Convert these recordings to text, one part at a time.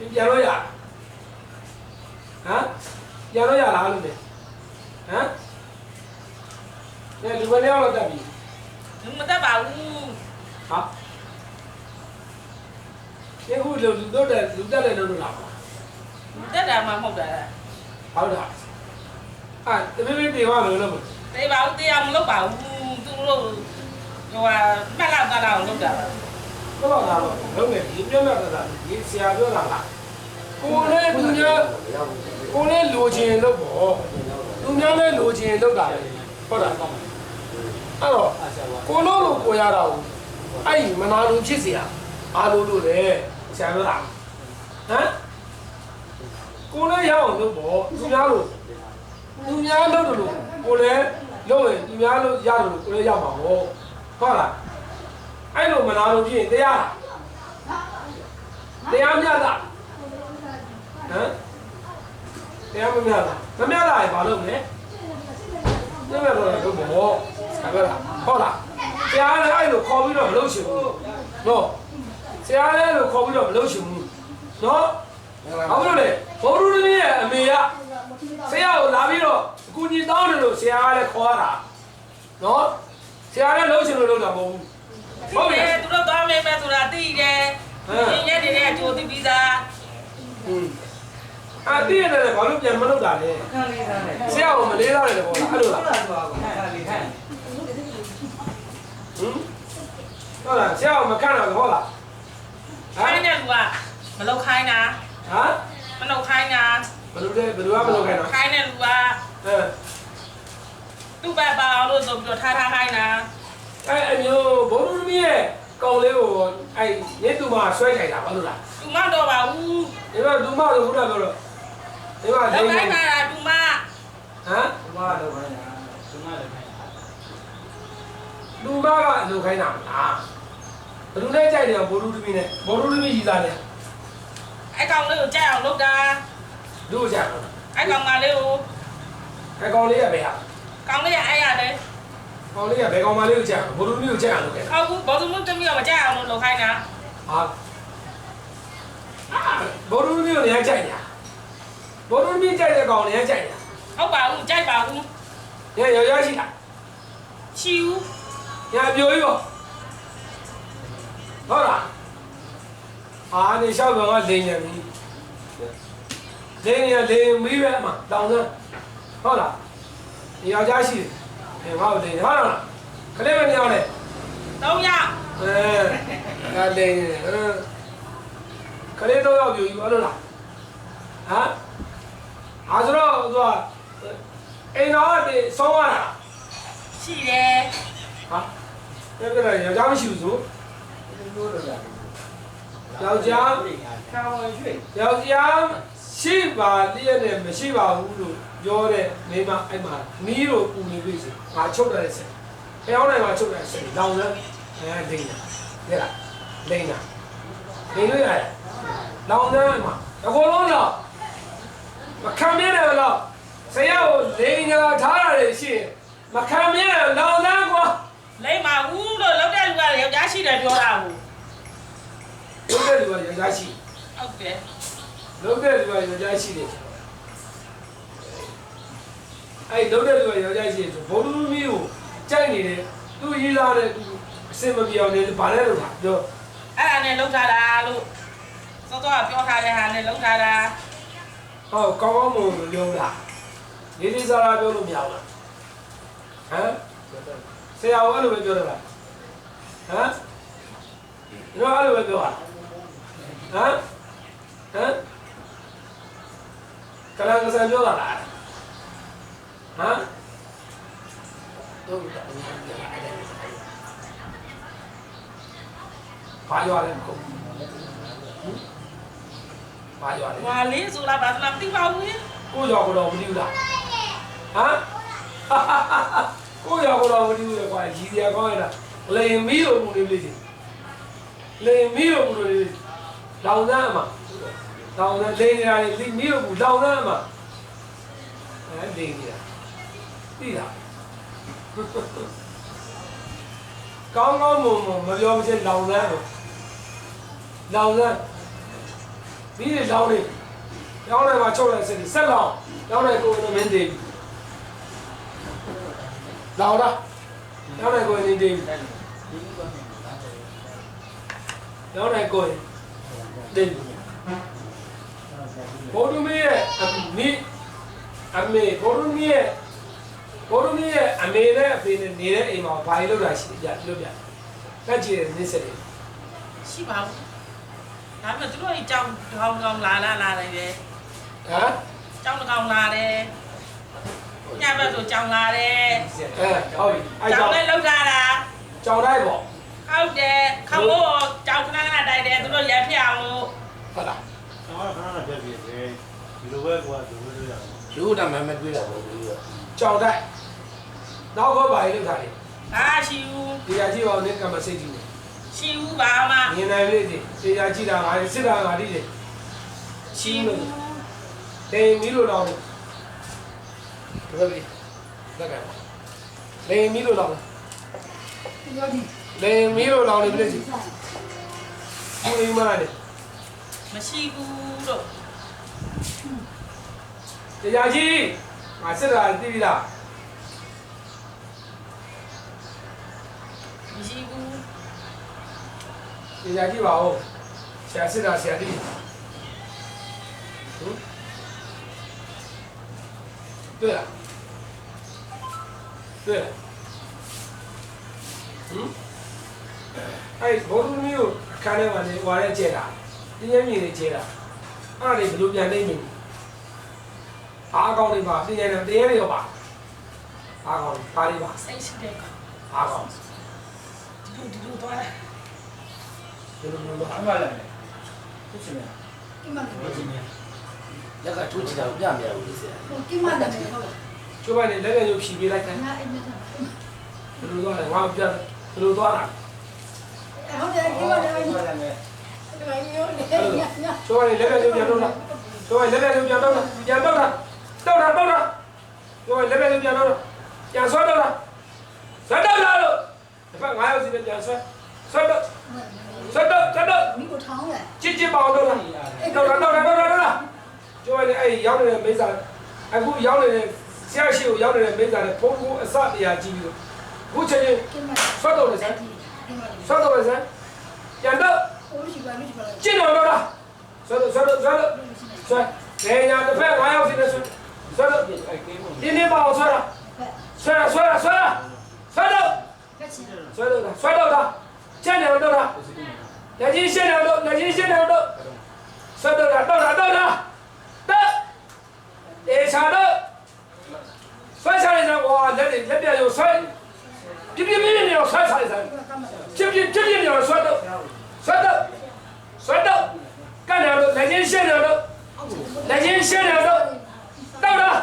ပြန်လို့ရဟမ်ပြန်လို့ရလားလို့လေဟမ်ညလူမလေးတော့တက်ပြီလူမတက်ပါဘူးဟာဒီခုလူလူတော့တယ်လူတက်တယ်လို့လို့လားတက်တာမှမဟုတ်တာဟုတ်လားအာတမင်းမင်းပြေသွားမလို့လို့တေးပါဦးတရားမလုပ်ပါဘူးသူတို့ဟိုဟာမှတ်လောက်တလောက်လုပ်တာပါ တော့လာတော့လုံးငယ်ဒီပြောပြတာဒီဆရာပြောတာလားကိုလည်းသူများကိုလည်းလိုချင်လို့ပေါ့သူများလည်းလိုချင်လို့တာဟုတ်လားအဲ့တော့ကိုလို့လို့ကိုရတာဘူးအဲ့မနာလို့ဖြစ်เสียအားလို့လို့လေဆရာပြောတာဟမ်ကိုလည်းရအောင်လို့ပေါ့သူများလို့သူများလို့လို့ကိုလည်းလို့ရင်သူများလို့ရတယ်လို့ကိုလည်းရမှာပေါ့ဟုတ်လား အဲ့လိုမနာလို့ဖြစ်ရင်တရားတရားမြတ်တာဟမ်တရားမမြတ်တာမမြတ်တာရင်ဘာလုပ်လဲညမဲ့တော့လုပ်ပေါ့ဆရာပြောတာဟုတ်လားဆရာလည်းအဲ့လိုခေါ်ပြီးတော့မလုပ်ချင်ဘူးနော်ဆရာလည်းအဲ့လိုခေါ်ပြီးတော့မလုပ်ချင်ဘူးနော်ဘာလို့လဲဘောရူရင်းရဲ့အမေကဆရာကိုလာပြီးတော့အကူကြီးတောင်းတယ်လို့ဆရာကလည်းခေါ်ရတာနော်ဆရာလည်းလုပ်ချင်လို့လုပ်တာမဟုတ်ဘူး ဟုတ်ပြီသူတို့သွားမေးမယ်ဆိုတာသိတယ်ရင်းရက်နေတဲ့ကြိုသိပြီးသားอืมအာတည့်ရတယ်ဘာလို့ပြန်မလုပ်တာလဲခန်းလေးသားနဲ့ဆရာကမလေးလာတယ်ပေါ့လားအဲ့လိုလားဟုတ်လားကွာခန်းလေးခန်းဟမ်ဟုတ်လားဆရာကမကန်တော့ဟုတ်လားဟခိုင်းမ်တဲ့လူကမလုပ်ခိုင်းတာဟမ်မလုပ်ခိုင်းတာဘယ်လိုလဲဘယ်လိုကမလုပ်ခိုင်းတော့ခိုင်းတဲ့လူကအဲသူ့ဘက်ပါအောင်လို့ဆိုပြီးတော့ထားထားခိုင်းတာ အဲ့အမျိုးဘိုးလူမီးရဲ့ကောင်လေးကိုအဲ့ညတူမဆွဲခိုင်းတာဘာလို့လားသူမတော့ပါဘူးဒီမှာဒူမလို့ဘုရားပြောတော့ဒီမှာလောက်လိမ့်ခိုင်းနေတာသူမဟမ်ဒီမှာတော့ခိုင်းတာဒီမှာလည်းခိုင်းတာဒူမကအလုပ်ခိုင်းတာမလားဘယ်လိုလဲကြိုက်တယ်ဘိုးလူမီးနဲ့ဘိုးလူမီးကြီးသားတယ်အဲ့ကောင်လေးကိုကြက်အောင်လုပ်တာဒူကြတော့အဲ့ကောင်မလေးကိုအဲ့ကောင်လေးကဘယ်ဟာကောင်လေးအဲ့ရတယ် ကောင်လေးကဘယ်ကောင်မလေးကိုကြက်ဘိုးလူမီးကိုကြက်အောင်လုပ်ခဲ့တာဟုတ်ဘူးဘောသူမှုတမီးကမကြက်အောင်လို့လုပ်ခိုင်းတာဟာဘောလုံးမျိုးလည်းကြိုက်တာဘောလုံးမျိုးကြိုက်တဲ့ကောင်လည်းကြိုက်တာဟုတ်ပါဘူးကြိုက်ပါဘူးညရောရရှိတာချီဦးညပြိုးရောဟုတ်လားအာနေလျှောက်ကောင်ကလိန်နေပြီလိန်နေလိန်မီးပဲအမတောင်းစမ်းဟုတ်လားညယောက်ျားရှိတယ် ဟဲ့ဘာလို့လိန်နေဟုတ်လားခလေးမနေအောင်လေသုံးရအဲဒါလိန်နေတယ်ခလေးတော့ရောက်ပြီဘာလို့လားဟမ်အားဆိုတော့သူကအိမ်တော်ကဆောင်းရတာရှိတယ်ဟာအဲ့ဒါယောက်ျားမရှိဘူးဆိုဒီလိုတော့လာယောက်ျားခံဝင်ရွှေ့ယောက်ျား ရှိပါလျက်နဲ့မရှိပါဘူးလို့ပြောတဲ့မိမအဲ့မှာမီးတို့ပူနေပြီစီငါချုပ်တယ်ဆက်ဖျောင်းနိုင်မှာချုပ်တယ်ဆက်လောင်စမ်းအဲဒိန်းတာတဲ့လားဒိန်းတာဒိန်းလို့ရတယ်လောင်စမ်းမှာအကုန်လုံးတော့မခံမြဲတယ်လို့ဆရာကိုဒိန်းညာထားရတယ်ရှိရင်မခံမြဲတယ်လောင်စမ်းကွာလိမ့်ပါဘူးလို့လောက်တဲ့လူကယောက်ျားရှိတယ်ပြောတာဘူးလုံးတဲ့လူကယောက်ျားရှိဟုတ်တယ် လုံးတဲ့လူကယောက်ျားရှိတယ်အဲ့လုံးတဲ့လူကယောက်ျားရှိတယ်ဆိုဘုံလူမီးကိုကြိုက်နေတယ်သူရေးလာတဲ့သူအစင်မပြောင်းနေဗာလဲလို့လားပြောအဲ့ဒါနဲ့လောက်ထားတာလို့စောစောကပြောထားတဲ့ဟာနဲ့လောက်ထားတာဟောကောင်းကောင်းမွန်မွန်ပြောတာလေးလေးစားစားပြောလို့မရဘူးလားဟမ်ဆရာကအဲ့လိုပဲပြောတယ်လားဟမ်ဒီတော့အဲ့လိုပဲပြောတာဟမ်ဟမ် ကလန်ကစားပြောတာလားဟမ်တော့ဘာရွာလဲမဟုတ်ဘာရွာလဲ။ဟာလေးဆိုလာပါသလားမသိပါဘူးလေကိုရောကတော့မသိဘူးလားဟမ်ကိုရောကတော့မသိဘူးလေကွာရည်စရာကောင်းရတာလေမီးလို့ပူနေပြီလေလေမီးလို့ပူနေပြီလောင်စမ်းအမလောင်စမ်း လေနေတာလေမီးလို့ပူလောင်စမ်းအမအဲဒီနေတာသိလားကောင်းကောင်းမွန်မွန်မပြောမချင်းလောင်စမ်းလို့လောင်စမ်းဒီတွေလောင်းနေလောင်းနေမှာချုပ်လိုက်စက်ဆက်လောင်းလောင်းနေကိုယ်နဲ့မင်းသေးလောင်းလားလောင်းနေကိုယ်နေသေးလောင်းနေကိုယ်သေး ဘိုးတို့မရဲ့အမိအမေဘိုးတို့မရဲ့ဘိုးတို့မရဲ့အမေနဲ့အဖေနဲ့နေတဲ့အိမ်မှာဘာလို့လောက်တာရှိကြလို့ပြတက်ကြည့်တဲ့နေ့စက်တွေရှိပါဘူးဒါပေမဲ့သူတို့အကြောင်းကောင်းကောင်းလာလာလာတယ်ပဲဟမ်ကြောင်းတစ်ကောင်လာတယ်ညဘက်ဆိုကြောင်းလာတယ်အဲဟုတ်ပြီအဲကြောကြောင်းင့်လည်းလောက်တာတာကြောင်တိုင်းပေါ့ဟုတ်တယ်ခမို့ကြောင်းခဏခဏတိုက်တယ်သူတို့ရပြအောင်လို့ဟုတ်လားကျွန်တော်ကခဏခဏပြည့်ပြည့်တယ်ဒီ လိုပဲကွာဒီလိုလိုရအောင်လူတမမတွေးတာပေါ့လူကကြောင်တိုင်းနောက်ကောပါရီလောက်တာလေအာရှိဦးဒီရကြည့်ပါဦးနေကမစိတ်ကြည့်ရှိဦးပါမမြင်နိုင်လေဒီဒီရကြည့်တာငါစစ်တာငါဒီလေရှိဦးတိမ်မီလို့တော့ဟုတ်ပြီလက်ကလိမ်မီလို့တော့လိမ်မီလို့တော့လေပြည့်စီဘူးလေးမလားလေမရှိဘူးလို့ ဒီရကြည့်ငါစစ်တာသိပြီလား မရှိဘူး ဒီရကြည့်ပါဦးဆရာစစ်တာဆရာသိဟင်对了，对了，嗯，哎，ဘောလုံးမျိုးခါနေမှာနေဝါရဲကျဲတာတင်းရဲမြင်နေကျဲတာ အဲ့ဒါတွေဘယ်လိုပြန်နေမြင်အားကောင်းတွေပါတင်းရဲနဲ့တင်းရဲတွေရောပါအားကောင်းပါလေးပါစိတ်ရှိတဲ့ကောင်အားကောင်းဒီလိုဒီလိုသွားတယ်ဒီလိုမျိုးပါအမှန်လည်းသူရှင်ရလက်ကထိုးချတာပြမရဘူးလေဆရာချိုးပါနေလက်နဲ့ရုပ်ဖြီပေးလိုက်တယ်ဘယ်လိုသွားလဲငါပြဘယ်လိုသွားတာဟုတ်တယ်ဒီမှာလည်းအမှန်လည်း ချိုးပါနေလက်နဲ့ရုပ်ပြန်တော့တာချိုးပါလက်နဲ့ရုပ်ပြန်တော့တာပြန်တော့တာတော့တာတော့တာချိုးပါလက်နဲ့ရုပ်ပြန်တော့တာပြန်ဆွဲတော့တာဆွဲတော့တာလို့ဒီဘက်9ရောက်စီနဲ့ပြန်ဆွဲဆွဲတော့ဆွဲတော့ဆွဲတော့ချစ်ချစ်ပါအောင်တော့တာတော့တာတော့တာတော့တာတော့တာချိုးပါနေအဲ့ရောက်နေတဲ့မိစ္ဆာအခုရောက်နေတဲ့ဆရာရှိကိုရောက်နေတဲ့မိစ္ဆာနဲ့ဖုန်းဖုန်းအစတရားကြည့်ပြီးတော့ခုချိန်ချင်းဆွဲတော့လေဆန်းဆွဲတော့လေဆန်းပြန်တော့ ကျင့်တော်တော့လားဆွဲလို့ဆွဲလို့ဆွဲလို့ဆွဲနေညာတစ်ဖက်9ယောက်စီနဲ့ဆွဲဆွဲလို့အဲ့ကိန်းမဒီနေ့ပါအောင်ဆွဲတာဆွဲတာဆွဲတာဆွဲတာဆွဲတော့ဆွဲလို့လားဆွဲတော့လားကျင့်တယ်တော့လားလက်ကြီးရှင်းတယ်တော့လက်ကြီးရှင်းတယ်တော့ဆွဲတော့လားတော့လားတော့လားတော့အေးစားတော့ဆွဲစားနေတော့ဝါလက်တွေလက်ပြရုံဆွဲပြပြပြပြနေတော့ဆွဲစားနေစားပြပြပြပြနေတော့ဆွဲတော့ ဆွဲတော့ဆွဲတော့ကန်တယ်တော့လက်ကြီးရှင်းတယ်တော့လက်ကြီးရှင်းတယ်တော့တော့လား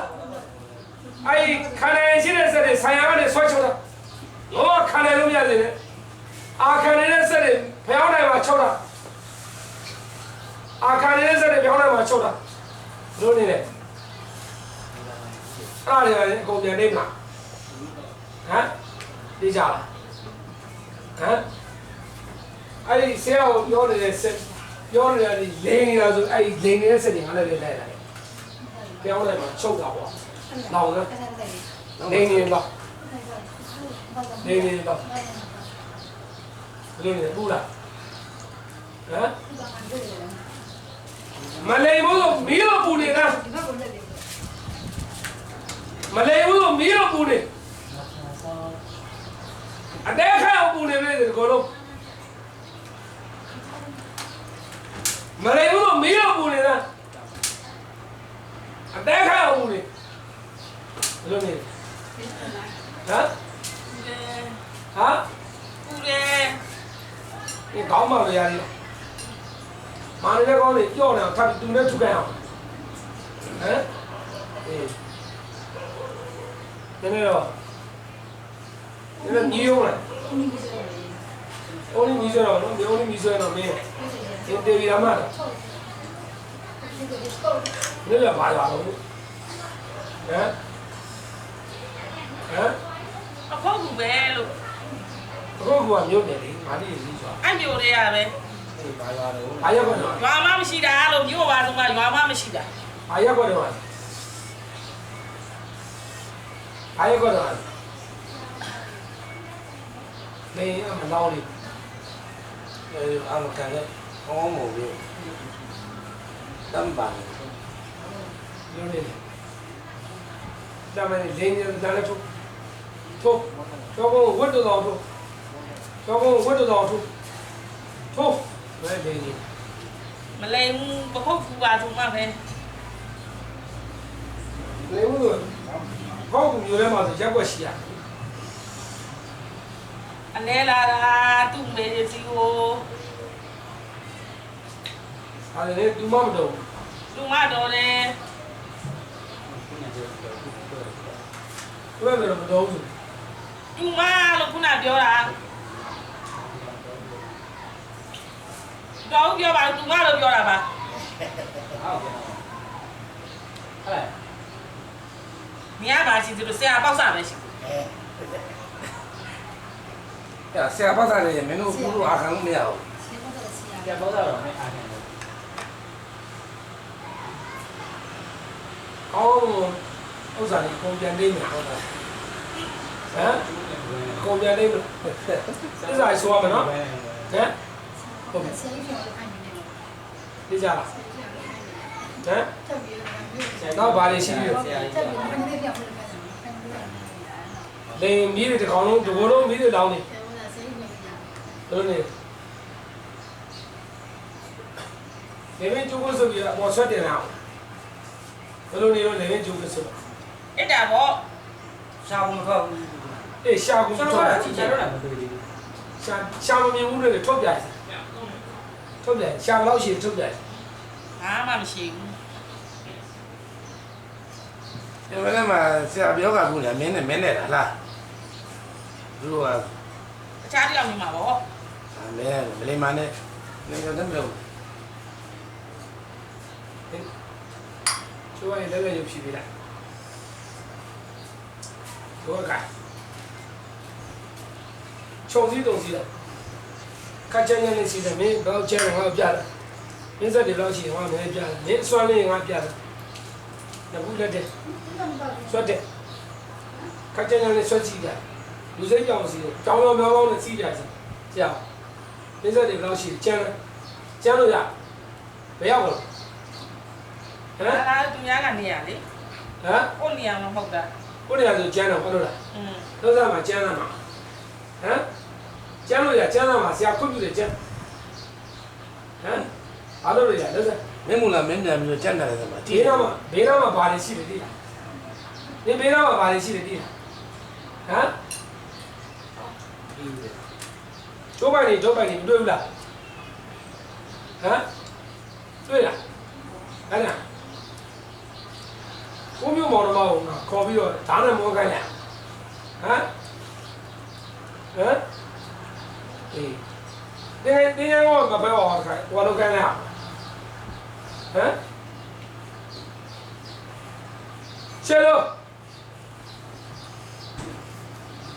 အဲ့ဒီခန္ဓာရင်ရှိတဲ့စက်တွေဆိုင်ရာကနေဆွဲချုပ်တာလောခန္ဓာလို့မရသေးနဲ့အာခန္ဓာနဲ့စက်တွေဖျောင်းနိုင်မှာချုပ်တာအာခန္ဓာနဲ့စက်တွေဖျောင်းနိုင်မှာချုပ်တာဘလို့နေလဲအဲ့ဒါတွေကအကုန်ပြန်နေမှာဟမ်ဒီကြလားဟမ် အဲ့ဒီဆရာကိုပြောနေတဲ့စက်ပြောနေတဲ့လိန်နေတာဆိုအဲ့ဒီလိန်နေတဲ့စက်တွေငါလည်းလိုက်လိုက်လိုက်ဖျောင်းနိုင်မှာချုပ်တာပေါ့နောက်တော့လိန်နေတော့လိန်နေတော့လိန်နေဘူးလားဟမ်မလိန်ဘူးဆိုမီးတော့ပူနေတာမလိန်ဘူးဆိုမီးတော့ပူနေအတဲခါပူနေပြီဒီကောလုံးမလိန်ဘူးဆိုမီးတော့ပူနေတာအ တဲခါပူနေဘယ်လိုနေဟမ်ဦးတယ်ဟမ်ဦးတယ်ဒီကောင်းမှလည်းရတယ်မာနေလည်းကောင်းနေကြော့နေအောင်ထပ်ပြီးသူနဲ့ထုခိုင်းအောင်ဟမ်အေးနည်းနည်းတော့နည်းနည်းညီရုံးလားအိုးညီဆွဲတော့နော်မျိုးညီဆွဲတော့မင်း ဒီတေဗီရမလားနည်းနည်းပါလာတော့ဟမ်ဟမ်အဖို့ကူပဲလို့အခုကမျိုးတယ်လေငါတိရေးဆိုအမျိုးတွေကပဲဘာရောက်ကတော့ဘာမှမရှိတာလို့မျိုးပါမရှိတာ။အာရက်ကွက်တော့အာရက်ကွက်တော့မင်းအမလောင်းလေးအဲအမကန်နဲ့ဟောမို့ပြီး တမ်းပါပြောနေတယ်။ဒါမှလည်းလင်းနေတယ်လည်းထုတ်ထုတ်တော့ကိုဝတ်တော်ထုတ်တော့ကိုဝတ်တော်ထုတ် ထုတ်ဘယ်လင်းနေမလိမ်ဘူးပခုတ်ကူပါသူမှပဲလေဦးတို့ဘောက်ကူမျိုးထဲမှာဆိုရက်ွက်ရှိရအလဲလာတာသူ့မေစီကိုဒါလည်းသူမမတော်လူမတော်တယ်ဘူးဘယ်လိုမတော်ဘူးလူမလို့ခုနပြောတာတော့ပြောပါလူမလို့ပြောတာပါဟုတ်ကဲ့မရပါရှိသူတို့ဆရာပေါက်စားပဲရှိအဲဆရာပတ်တယ်မင်းတို့ဘူးလို့အခါလို့မရဘူးကြက်ဘောတော့မအားခင်လို့ အောင်းဥစ္စာလေးပုံပြန်နေမှာဟုတ်လားဟမ်ပုံပြန်နေမှာဥစ္စာဆိုရမယ်နော်ဟမ်ဟုတ်ပြီဒီကြလားဟမ်တော့ဘာလေးရှိပြီလေမီးတွေတစ်ကောင်လုံးဒီဘလုံးမီးတွေလောင်းနေတို့နေလေမင်းကျိုးကိုဆိုပြီးတော့ပေါ်ဆွတ်တင်လာ ဘယ်လိုနေလို့လေမင်းကျိုးကိုဆိုအဲ့ဒါပေါ့ရှာဘူးမထွက်ဘူးအေးရှာကူကျွန်ထွက်တော်လာကကြည့်ချင်တော့မတွေ့သေးဘူးရှာရှာမမြင်ဘူးလေထုတ်ပြတယ်ထုတ်ပြရှာဘယ်လောက်ရှိထုတ်ပြတယ်ဘာမှမရှိဘူးဒီမနေ့မှာဆရာပြောကဘူးလေမင်းနဲ့မင်းနဲ့လားသူတို့ကတခြားတယောက်နေမှာပေါ့မင်းမလေးမနဲ့နေတော့မလို့ ချိုးရင်လည်းလည်းရုပ်ရှိသေးလားတို့ကချုံစည်းတုံစည်းလားခါချင်နေစီတယ်မင်းတော့ကျဲငါပြတယ်မင်းစက်တွေလောက်ရှိရင်ငါမင်းပြတယ်မင်းအစွမ်းလေးငါပြတယ်ငါဘူးလက်တဲ့ဆွတ်တဲ့ခါချင်နေဆွတ်ကြည့်တယ်လူစိတ်ကြောင်စီတယ်ကြောင်ကြောင်မြောင်းမြောင်းနဲ့စီးကြစီကြာမင်းစက်တွေလောက်ရှိကျန်းကျန်းလို့ရဘယ်ရောက်လဲ ဟဒါမ်ကသူများကနေရလေဟမ်ကိုနေရမှာမဟုတ်တာကိုနေရာဆိုကျန်းတော့ဟုတ်လို့လားอืมလုံးစားမှာကျန်းလာမှာဟမ်ကျန်းလို့ရကျန်းလာမှာဆရာခွင့်ပြုတယ်ကျန်းဟမ်အားလို့ရလုံးစားမင်းမလားမင်းပြန်ပြီးကြက်တယ်ဆိုမှာဒီနားမှာဘေးနားမှာဘာတွေရှိတယ်သိလားဒီဘေးနားမှာဘာတွေရှိတယ်သိလားဟမ်ပြီးတယ်ကျိုးပိုင်နေကျိုးပိုင်နေမတွေ့ဘူးလားဟမ်တွေ့လားအဲ့ဒါ ကိုမျိုးမောင်တော်မောင်ခေါ်ပြီးတော့ဓာတ်နဲ့မောခိုင်းလိုက်ဟမ်ဟမ်အေးတင်းတင်းရောမပဲဟောခိုင်းဟောလို့ခိုင်းလိုက်ဟမ်ရှယ်လို့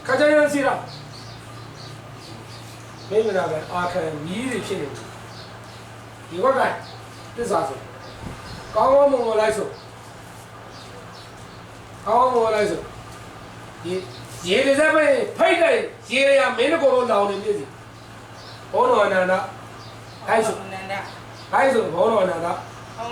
ခါကြရင်စီလားမင်းမနာပဲအာခံမီးတွေဖြစ်နေတယ်ဒီဘက်ကသစ္စာဆိုကောင်းကောင်းမွန်မွန်လိုက်ဆို ကောင်းကောင်းမွန်မွန်လိုက်ဆိုဒီရေတွေစက်ပဲဖိတ်တယ်ရေရမင်းတို့ကိုယ်လောင်နေပြီစီဘောတော်အနန္ဒအဲ့ဆိုနန္ဒအဲ့ဆိုဘောတော်အနန္ဒ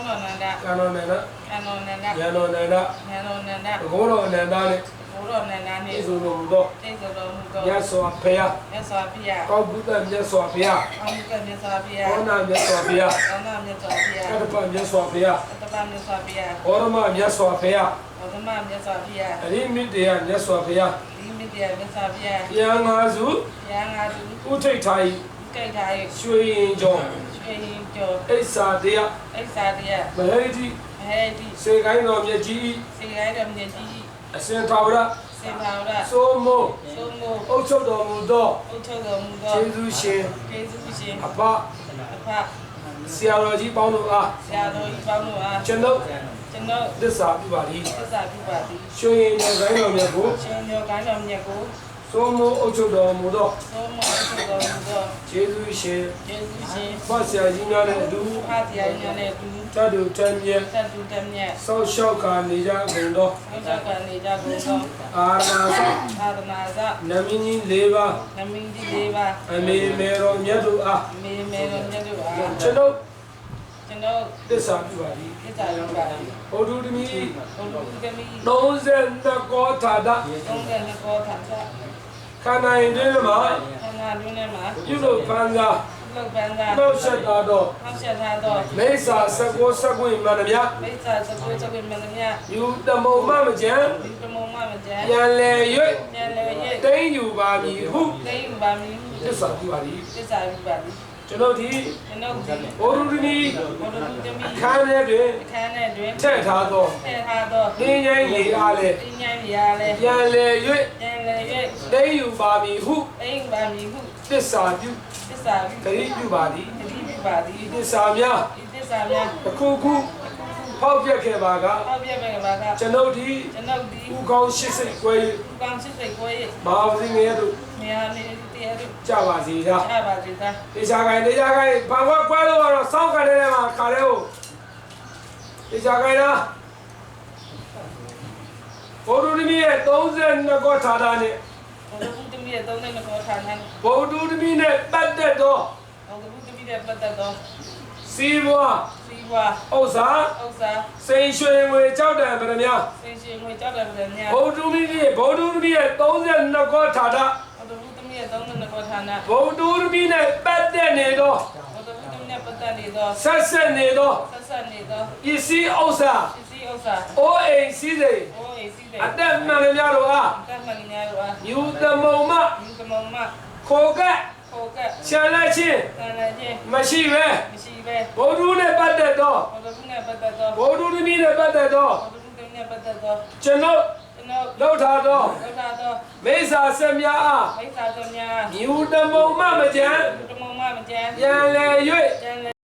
ဟောင်းတော်နန္ဒကံတော်အနန္ဒကံတော်နန္ဒဉာဏ်တော်အနန္ဒဉာဏ်တော်နန္ဒဘောတော်အနန္ဒနဲ့ဘုရောနန္ဒနေဣဇုတော်မူသောတိတ်တော်မူသောမြတ်စွာဘုရားမြတ်စွာဘုရားကောင်းဘုဒ္ဓမြတ်စွာဘုရားအောင်းကမြတ်စွာဘုရားဘောနာမြတ်စွာဘုရားအောင်းနာမြတ်စွာဘုရားကတ္တပမြတ်စွာဘုရားတပမြတ်စွာဘုရားဘောရမမြတ်စွာဘုရားဘောဓမမြတ်စွာဘုရားအရိမိတေယမြတ်စွာဘုရားဒီမြတ်တရားမြတ်စွာဘုရားတရားငါးစုဘုရားငါသူဥထိတ်ထား၏ကြိတ်ထားရဲ့ရွှေရင်ကျော်ရွှေ ရင်ကျော်အိဆာတရားအိစာတရားမဟိတိဟဲဒီစေကိုင်းတော်မြတ်ကြီးစေရိုင်းတော်မြတ်ကြီးအစင်သာဝရစေဘာဝရစိုးမိုးသုံးမို့အုတ်ချုပ်တော်မူသောဥထုတော်မူသောကျေးဇူးရှင်ကျေးဇူးရှင်အဖအဖဆရာတော်ကြီးပေါင်းတို့အားဆရာတော်ကြီးပေါင်းတို့အားကျွန်ုပ်ကျွန်တော်သစ္စာပြုပါသည်သစ္စာပြုပါသည်ရွှေရင်ကျော်ကိုင်းတော်မြတ်ကိုရှင်မြောကိုင်းတော်မြတ်ကို သုံးမိုးအုပ်ချုပ်တော်မူသောသောမောသုတော်မူသောကျေးဇူးရှင်ယေရှုရှင်ဖတ်ဆရာကြီးများနဲ့အတူဖာတရားညာနဲ့တူတတ်တူတမ်းမြဲသတ္တုတမြတ်ဆောက်ရှောက်ခါနေကြကုန်သောဘုရားကနေကြကုန်သောအာနာသသာသနာ့နမင်းကြီး၄ပါးနမင်းကြီးလေးပါအမေမေတော်မြတ်တို့အားမေမေတော်မြတ်တို့အားကျွန်တော်ကျွန်တော်သစ္စာပြုပါသည်ကိစ္စလုပ်ပါဘုဘုဒ္ဓတမီရားကမိ32ကောထာဒသုံးတဲ့နှစ်ကောထာချ ခန္ဓာရင်တွင်မှာခန္ဓာတွင်းထဲမှာပြုလို့ပန်းစားလောက်ပန်းသာနှောက်ဆက်တာတော့ဟောက်ဆက်ထားသောမိစ္ဆာစကောစကွေမှန်သမျှမိစ္ဆာသကုသကုမန္တမြတ်ယူတမုံမမကြံဒီပမောမမကျန်ပြန်လေ၍ကျန်လည်းရဲ့တိမ့်ယူပါမည်ဟုသိမ့်ပါမည်သစ္စာပြုပါသည်သစ္စာပြုပါသည် ကျွန်တော်ဒီကျွန်တော်ဒီဘုဒ္ဓတမီဘုဒ္ဓသူသမီးအခန်းထဲတွင်အခန်းထဲတွင်ထည့်ထားသောထည့်ထားသောငင်းငိုင်းလေအားလေပညာရာလည်းပြန်လေ၍ကျန်လည်းရဲ့တိမ့်ယူပါမည်ဟုသိမ့်ပါမည်ဟုသစ္စာပြုသစ္စာပြုဂရိပြုပါသည်တတိပြုပါသည်သစ္စာများဒီသစ္စာများအခုခုဖောက်ပြက်ခဲ့ပါကဟောပြမဲ့ကဘာကကျွန်ုပ်ဒီကျွန်တော်ဒီဥကောင်းရှိစိတ်ကွဲကောင်းစစ်စိတ်ကိုရဲ့မဟာဝစီငယ်တို့နေရာနေ တရားတို့ကြပါစေသာချပါစေသားတေချာကိုင်းတေချာကိုင်းဘာကွက်ကွဲလို့ကတော့စောင့်ကြတဲ့ထဲမှာခါလဲဟုတ်တေချာကိုင်းလားဘုဒ္ဓသမီးရဲ့32ကောထာတာနဲ့ဘုဒ္ဓဘုသမီးရဲ့သုံးတဲ့နကောထာနံဘုဒ္ဓသမီးနဲ့ပတ်သက်သောဘုဒ္ဓဘုသမီးရဲ့ပတ်သက်သောစီးပွားစီဝါဥစ္စာဥစ္စာစိန်ရွှေငွေကြောက်တယ်ဗရမစင်ရှင်ငွေကြောက်တယ်ဗျာညာဘုဒ္ဓသမီးရဲ့ဘုဒ္ဓသမီးရဲ့32ကောထာတာဘုဒ္ဓဘုသမီး ရဲ့သုံးတဲ့နကောထာနံဘုဒ္ဓသမီးနဲ့ပတ်သက်နေသောဘုဒ္ဓဘုသမီးနဲ့ပတ်သက်နေသောဆက်ဆက်နေသောဆက်ဆက်နေသောပစ္စည်းဥစ္စာပစ္စည်းဥစ္စာအိုးအိမ်စည်းစိမ်အိုးအိစီတဲ့အသက်မှန်များတို့အားတတ်မှန်ညာရောယူသမုံမဒီကမောင်မခိုကက်ခိုကက်ချန်လက်ချင်းတန်လည်းချင်းမရှိပဲမရှိပဲဘုဒ္ဓနဲ့ပတ်သက်သောဘုဒ္ဓဘုနဲ့ပတ်သက်သောဘုဒ္ဓသမီးနဲ့ပတ်သက်သောဘုဒ္ဓဘုသမီးနဲ့ပတ်သက်သောကျွန်ုပ်ကျွန်တော် လောက်ထားသောလောက်တာသောမိစ္ဆာဆက်များအားမိစ္ဆာတော်များယူသမုံမမကြံဘုဒ္ဓမောင်မမကျန်ပြန်လေ၍ကျန်